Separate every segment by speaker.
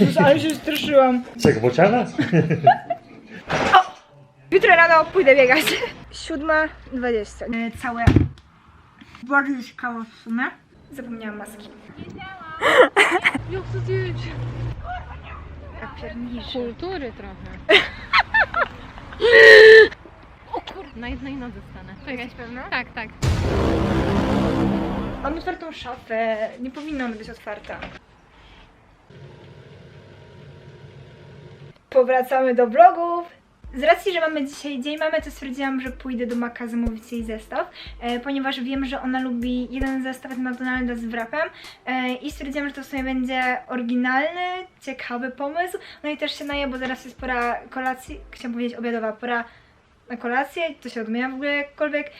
Speaker 1: Jezus, ale się straszyłam.
Speaker 2: Czego, bociana?
Speaker 1: Jutro rano pójdę biegać. Siódma dwadzieścia. E, Całe. Bardzo ciekawe w sumie. Zapomniałam maski.
Speaker 3: Jak to zjeść?
Speaker 1: Ja pierniczę.
Speaker 3: Kultury trochę. o kurde, na jednej nodze stanę. Czekaj.
Speaker 1: pewna?
Speaker 3: Tak, tak.
Speaker 1: Mam otwartą szafę. Nie powinna ona być otwarta. Powracamy do vlogów. Z racji, że mamy dzisiaj dzień mamy, to stwierdziłam, że pójdę do Maka zamówić jej zestaw, e, ponieważ wiem, że ona lubi jeden zestaw od McDonalda z wrapem e, i stwierdziłam, że to w sumie będzie oryginalny, ciekawy pomysł. No i też się naje, bo zaraz jest pora kolacji, chciałam powiedzieć obiadowa, pora na kolację, to się odmienia w ogóle jakkolwiek.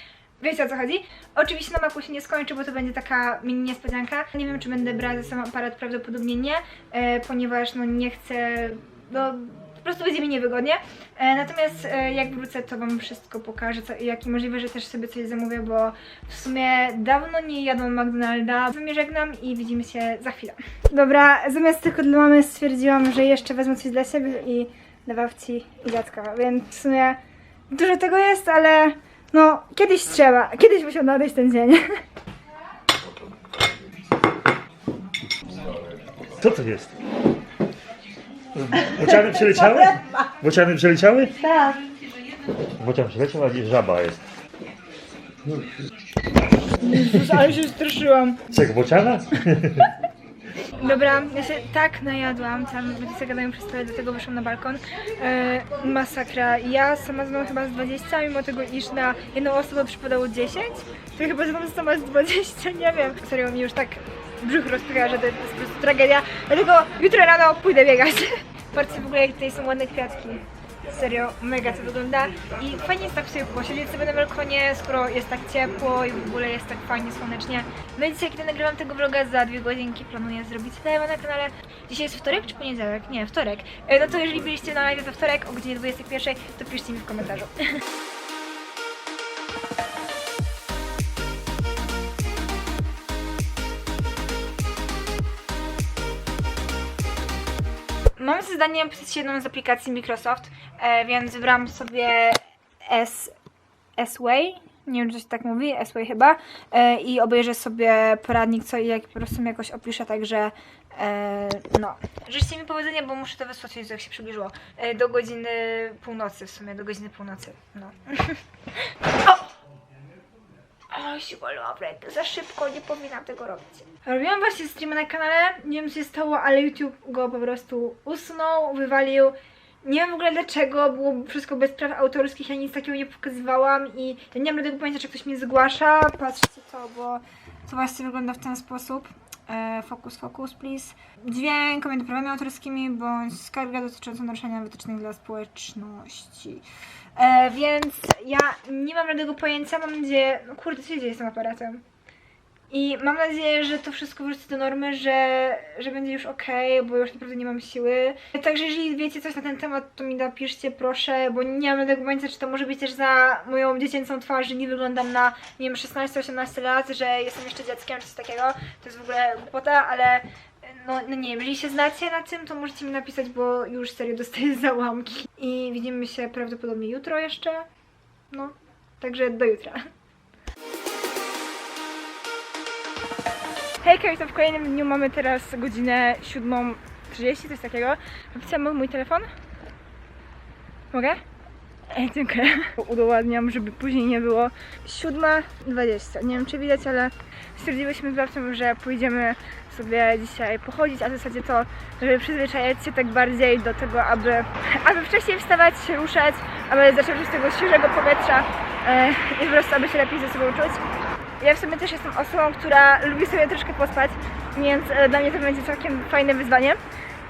Speaker 1: Wiecie o co chodzi? Oczywiście na maku się nie skończy, bo to będzie taka mini niespodzianka. Nie wiem, czy będę brać ze sobą aparat, prawdopodobnie nie, e, ponieważ no nie chcę, no po prostu będzie mi niewygodnie. E, natomiast e, jak wrócę, to Wam wszystko pokażę, co, jak i możliwe, że też sobie coś zamówię, bo w sumie dawno nie jadłam McDonalda. Z Wami żegnam i widzimy się za chwilę. Dobra, zamiast tylko dla mamy stwierdziłam, że jeszcze wezmę coś dla siebie i dla babci i dziadka, więc w sumie dużo tego jest, ale no kiedyś trzeba, kiedyś musiał nadejść ten dzień.
Speaker 2: Co to jest? Bociany przeleciały? Bociany przeleciały?
Speaker 1: Tak.
Speaker 2: Bocian przeleciał, a żaba jest.
Speaker 1: Jezus, ale się straszyłam.
Speaker 2: Czego, bociana?
Speaker 1: Dobra, ja się tak najadłam, tam rodzice gadają przez tyle, dlatego wyszłam na balkon. E, masakra. Ja sama zjadłam chyba z 20, mimo tego iż na jedną osobę przypadało 10, to chyba zjadłam sama z 20, nie wiem. Serio, mi już tak brzuch rozpycha, że to jest po prostu tragedia. Dlatego jutro rano pójdę biegać. Patrzcie w ogóle, jak tutaj są ładne kwiatki. Serio, mega to wygląda i fajnie jest tak sobie posiedzieć sobie na balkonie, skoro jest tak ciepło i w ogóle jest tak fajnie słonecznie. No i dzisiaj, kiedy nagrywam tego vloga, za dwie godzinki planuję zrobić live'a na kanale. Dzisiaj jest wtorek czy poniedziałek? Nie, wtorek. E, No to jeżeli byliście na live we wtorek o godzinie 21, to piszcie mi w komentarzu. zadanie pisać jedną z aplikacji Microsoft, e, więc wybrałam sobie S, S-Way, nie wiem czy się tak mówi, S-Way chyba, e, i obejrzę sobie poradnik co i jak po prostu mi jakoś opiszę, także e, no. Życzcie mi powodzenia, bo muszę to wysłać, Jezu, jak się przybliżyło, e, do godziny północy w sumie, do godziny północy, no. o! O, siłolo, to za szybko, nie powinnam tego robić. Robiłam właśnie streama na kanale, nie wiem co się stało, ale YouTube go po prostu usunął, wywalił. Nie wiem w ogóle dlaczego, było wszystko bez praw autorskich, ja nic takiego nie pokazywałam i ja nie mam tego pojęcia, czy ktoś mnie zgłasza. Patrzcie to, bo to właśnie wygląda w ten sposób. E, focus, focus, please. Dźwięk, komentarz prawami autorskimi bądź skarga dotycząca naruszenia wytycznych dla społeczności. E, więc ja nie mam żadnego pojęcia, mam nadzieję, no kurde, co się dzieje z tym aparatem? I mam nadzieję, że to wszystko wróci do normy, że, że będzie już ok, bo już naprawdę nie mam siły. Także jeżeli wiecie coś na ten temat, to mi napiszcie proszę, bo nie mam żadnego pojęcia, czy to może być też za moją dziecięcą twarz, że nie wyglądam na, nie wiem, 16-18 lat, że jestem jeszcze dzieckiem, czy coś takiego. To jest w ogóle głupota, ale no, no nie wiem, jeżeli się znacie na tym, to możecie mi napisać, bo już serio dostaję załamki. I widzimy się prawdopodobnie jutro jeszcze. No, także do jutra. Hejka, witam w kolejnym dniu. Mamy teraz godzinę 7.30, coś takiego. Napisałam mój telefon. Mogę? Ej, dziękuję. Udowadniam, żeby później nie było. 7.20. Nie wiem, czy widać, ale stwierdziłyśmy z babcią, że pójdziemy sobie dzisiaj pochodzić, a w zasadzie to, żeby przyzwyczajać się tak bardziej do tego, aby, aby wcześniej wstawać, ruszać, aby zaczerpnąć tego świeżego powietrza e, i po prostu, aby się lepiej ze sobą czuć. Ja w sumie też jestem osobą, która lubi sobie troszkę pospać, więc e, dla mnie to będzie całkiem fajne wyzwanie.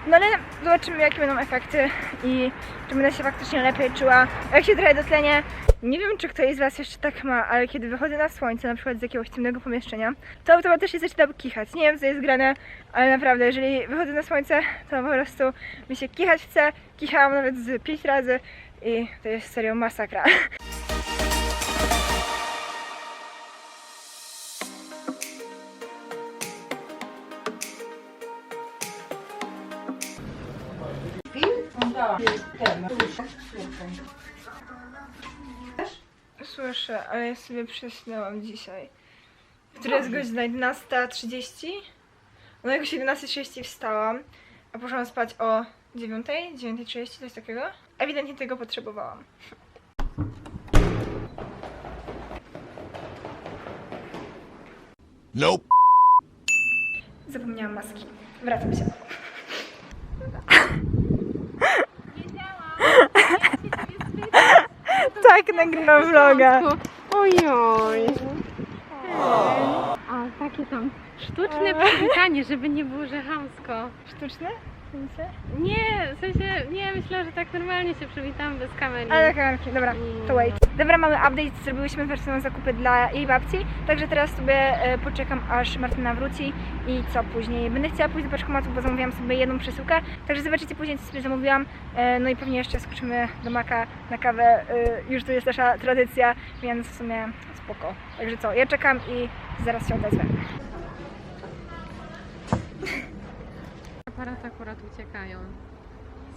Speaker 1: No ale zobaczymy jakie będą efekty i czy będę się faktycznie lepiej czuła. Jak się trochę dotlenię, nie wiem czy ktoś z Was jeszcze tak ma, ale kiedy wychodzę na słońce, na przykład z jakiegoś ciemnego pomieszczenia, to automatycznie zaczynam kichać. Nie wiem co jest grane, ale naprawdę jeżeli wychodzę na słońce, to po prostu mi się kichać chce. Kichałam nawet z 5 razy i to jest serio masakra. Słyszę, ale ja sobie przesnęłam dzisiaj. Która jest godzina 11.30? No jakoś 11.30 wstałam, a poszłam spać o 9.00, 9.30, coś takiego. Ewidentnie tego potrzebowałam.
Speaker 4: Nope.
Speaker 1: Zapomniałam maski. Wracam się. Tak, nagrywam vloga.
Speaker 3: Ojoj. A takie tam sztuczne przywitanie, żeby nie było, że chamsko.
Speaker 1: Sztuczne? W sensie?
Speaker 3: Nie, w sensie, nie, myślę, że tak normalnie się przywitam bez kamery.
Speaker 1: Ale kamerki, dobra, to wait. Dobra, mamy update, zrobiłyśmy wersję zakupy dla jej babci, także teraz sobie e, poczekam aż Martyna wróci i co później. Będę chciała pójść do paczkomatu, bo zamówiłam sobie jedną przesyłkę, także zobaczycie później co sobie zamówiłam, e, no i pewnie jeszcze skoczymy do Maka na kawę, e, już to jest nasza tradycja, więc w sumie spoko. Także co, ja czekam i zaraz się odezwę.
Speaker 3: Aparaty akurat uciekają.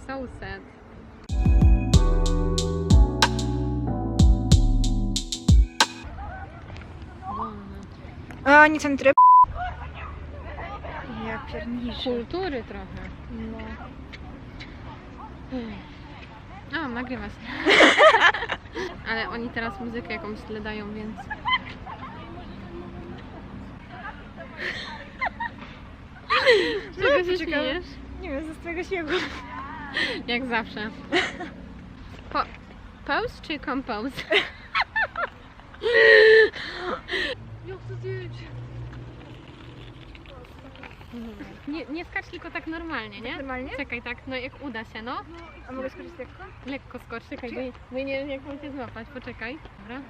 Speaker 3: So sad.
Speaker 1: A, nie ten tryb. Ja pierniczę.
Speaker 3: Kultury trochę.
Speaker 1: No.
Speaker 3: A, nagrywa się. Ale oni teraz muzykę jakąś tle dają, więc... Czego się
Speaker 1: poczekam.
Speaker 3: śmiejesz?
Speaker 1: Nie wiem, ze swojego śmiechu.
Speaker 3: Jak zawsze. Po, pose czy compose? Jak to Nie, nie skacz tylko tak normalnie, nie?
Speaker 1: Normalnie?
Speaker 3: Czekaj, tak, no jak uda się, no.
Speaker 1: A mogę skoczyć lekko?
Speaker 3: Lekko skocz, czekaj, bo, bo ja nie wiem jak mam cię złapać, poczekaj. Dobra.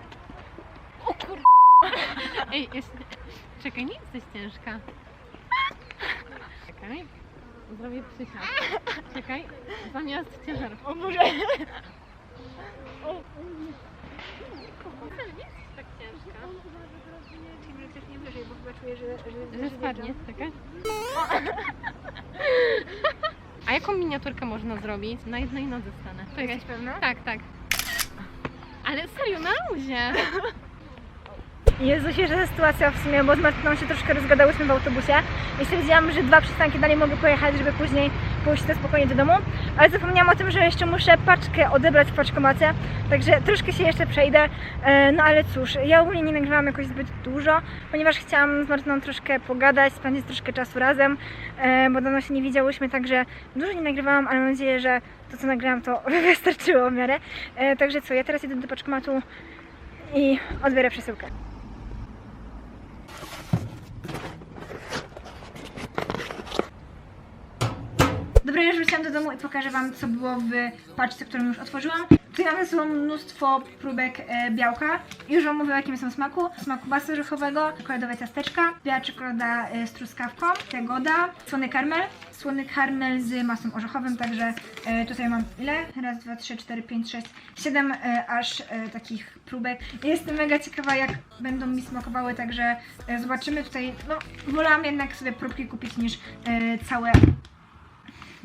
Speaker 3: O kur... Ej, jest... czekaj, nie jesteś ciężka. Czekaj. Zrobię przysiad. Czekaj, zamiast ciężarów.
Speaker 1: O Boże!
Speaker 3: Wcale nie jesteś tak ciężka.
Speaker 1: Czyli też nie wyżej, bo chyba czuję, że... Że,
Speaker 3: Że spadnie, czekaj. A jaką miniaturkę można zrobić? Na jednej nodze stanę. Czekaj.
Speaker 1: Jesteś pewna?
Speaker 3: Tak, tak. Ale serio, na luzie.
Speaker 1: Jezu, że sytuacja w sumie, bo z Martyną się troszkę rozgadałyśmy w autobusie i stwierdziłam, że dwa przystanki dalej mogę pojechać, żeby później pójść to spokojnie do domu, ale zapomniałam o tym, że jeszcze muszę paczkę odebrać w paczkomacie, także troszkę się jeszcze przejdę, E, no ale cóż, ja ogólnie nie nagrywałam jakoś zbyt dużo, ponieważ chciałam z Martyną troszkę pogadać, spędzić troszkę czasu razem, e, bo dawno się nie widziałyśmy, także dużo nie nagrywałam, ale mam nadzieję, że to co nagrałam to wystarczyło w miarę, E, także co, ja teraz jedę do paczkomatu i odbiorę przesyłkę. Dobra, już wróciłam do domu i pokażę Wam, co było w paczce, którą już otworzyłam. Tutaj mamy sobą mnóstwo próbek e, białka. Już Wam mówię, o jakim są smaku. Smaku basu orzechowego, czekoladowe ciasteczka, biała czekolada e, z truskawką, jagoda, słony karmel, słony karmel z masłem orzechowym, także e, tutaj mam ile? Raz, dwa, trzy, cztery, pięć, sześć, siedem e, aż e, takich próbek. Jestem mega ciekawa, jak będą mi smakowały, także e, zobaczymy tutaj. No, wolałam jednak sobie próbki kupić niż e, całe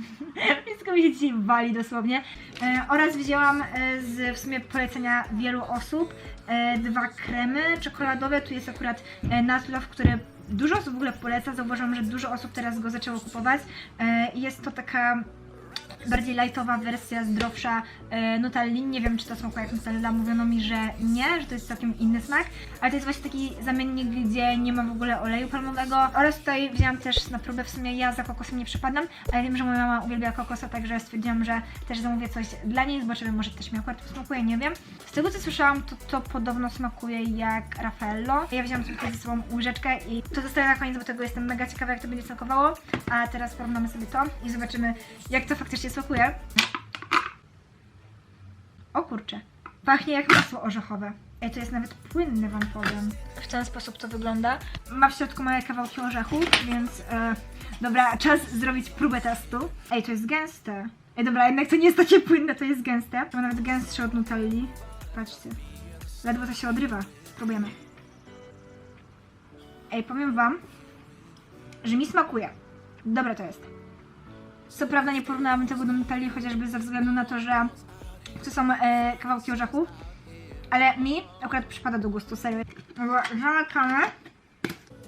Speaker 1: wszystko mi się dzisiaj wali dosłownie. E, oraz wzięłam e, z w sumie polecenia wielu osób e, dwa kremy czekoladowe. Tu jest akurat e, Naslov, który dużo osób w ogóle poleca. Zauważyłam, że dużo osób teraz go zaczęło kupować. E, jest to taka bardziej lightowa wersja, zdrowsza e. Nie wiem, czy to smakuje jak Nutella. Mówiono mi, że nie, że to jest całkiem inny smak. Ale to jest właśnie taki zamiennik, gdzie nie ma w ogóle oleju palmowego. Oraz tutaj wzięłam też na próbę, w sumie ja za kokosem nie przypadam, ale wiem, że moja mama uwielbia kokosa, także stwierdziłam, że też zamówię coś dla niej. Zobaczymy, może też mi akurat smakuje, nie wiem. Z tego co słyszałam, to to podobno smakuje jak Raffaello. Ja wzięłam tutaj ze sobą łyżeczkę i to zostawię na koniec, bo tego jestem mega ciekawa, jak to będzie smakowało. A teraz porównamy sobie to i zobaczymy, jak to faktycznie smakuje. O kurczę. Pachnie jak masło orzechowe. Ej, to jest nawet płynne, wam powiem. W ten sposób to wygląda. Ma w środku małe kawałki orzechu, więc e, dobra, czas zrobić próbę testu. Ej, to jest gęste. Ej, dobra, jednak to nie jest takie płynne, to jest gęste. To nawet gęstsze od Nutelli. Patrzcie. Ledwo to się odrywa. Spróbujemy. Ej, powiem wam, że mi smakuje. Dobre to jest. Co prawda nie porównałabym tego do Nutelli, chociażby ze względu na to, że to są e, kawałki orzechów. Ale mi akurat przypada do gustu, serio. Zamykamy.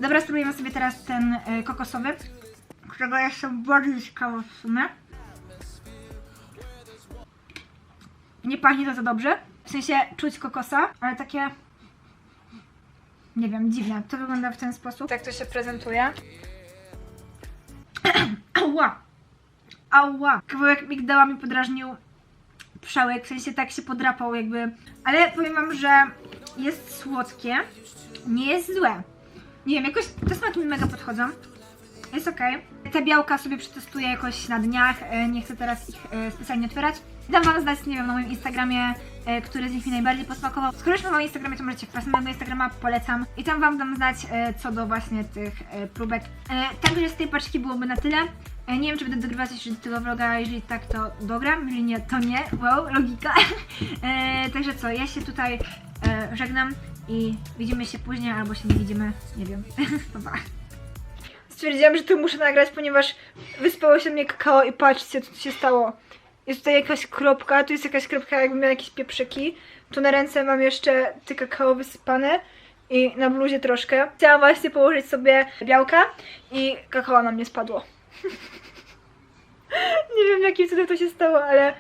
Speaker 1: Dobra, spróbujemy sobie teraz ten e, kokosowy, którego jestem bardziej ciekawa w sumie. Nie pachnie to za dobrze. W sensie czuć kokosa, ale takie... Nie wiem, dziwne. To wygląda w ten sposób. Tak to się prezentuje. Ała! Ała! Kawałek migdała mi podrażnił przełyk, w sensie tak się podrapał jakby. Ale powiem wam, że jest słodkie. Nie jest złe. Nie wiem, jakoś te smaki mi mega podchodzą. Jest okej. Te białka sobie przetestuję jakoś na dniach. e, Nie chcę teraz ich e, specjalnie otwierać. Dam wam znać, nie wiem, na moim Instagramie, e, który z nich mi najbardziej posmakował. Skoro już na moim Instagramie, to możecie wpaść na mojego Instagrama, polecam. I tam wam dam znać co do właśnie tych próbek. Także z tej paczki byłoby na tyle. Nie wiem, czy będę dogrywać jeszcze do tego vloga, jeżeli tak, to dogram, jeżeli nie, to nie. Wow, logika. E, Także co, ja się tutaj e, żegnam i widzimy się później, albo się nie widzimy, nie wiem. pa. Stwierdziłam, że to muszę nagrać, ponieważ wyspało się mnie kakao i patrzcie, co tu się stało. Jest tutaj jakaś kropka, tu jest jakaś kropka, jakbym miała jakieś pieprzyki. Tu na ręce mam jeszcze te kakao wysypane i na bluzie troszkę. Chciałam właśnie położyć sobie białka i kakao na mnie spadło. Nie wiem, jakim cudem to się stało, ale...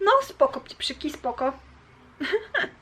Speaker 1: No, spoko, pieprzyki, spoko.